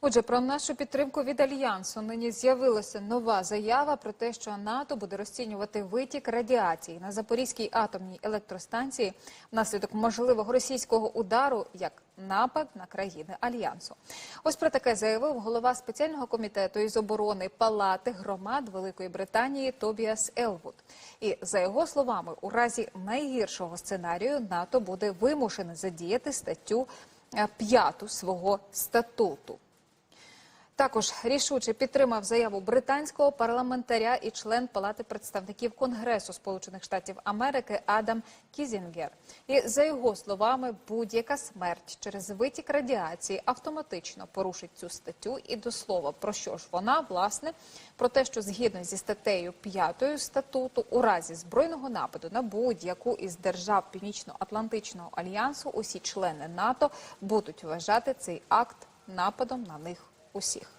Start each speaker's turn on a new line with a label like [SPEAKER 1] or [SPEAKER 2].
[SPEAKER 1] Отже, про нашу підтримку від альянсу нині з'явилася нова заява про те, що НАТО буде розцінювати витік радіації на Запорізькій атомній електростанції внаслідок можливого російського удару як напад на країни альянсу. Ось про таке заявив голова спеціального комітету із оборони Палати громад Великої Британії Тобіас Елвуд. І за його словами, у разі найгіршого сценарію НАТО буде вимушене задіяти статтю е, п'яту свого статуту. Також рішуче підтримав заяву британського парламентаря і член Палати представників Конгресу Сполучених Штатів Америки Адам Кізінгер. І за його словами, будь-яка смерть через витік радіації автоматично порушить цю статтю. І до слова, про що ж вона власне про те, що згідно зі статтею 5 статуту, у разі збройного нападу на будь-яку із держав Північно-Атлантичного альянсу, усі члени НАТО будуть вважати цей акт нападом на них усіх.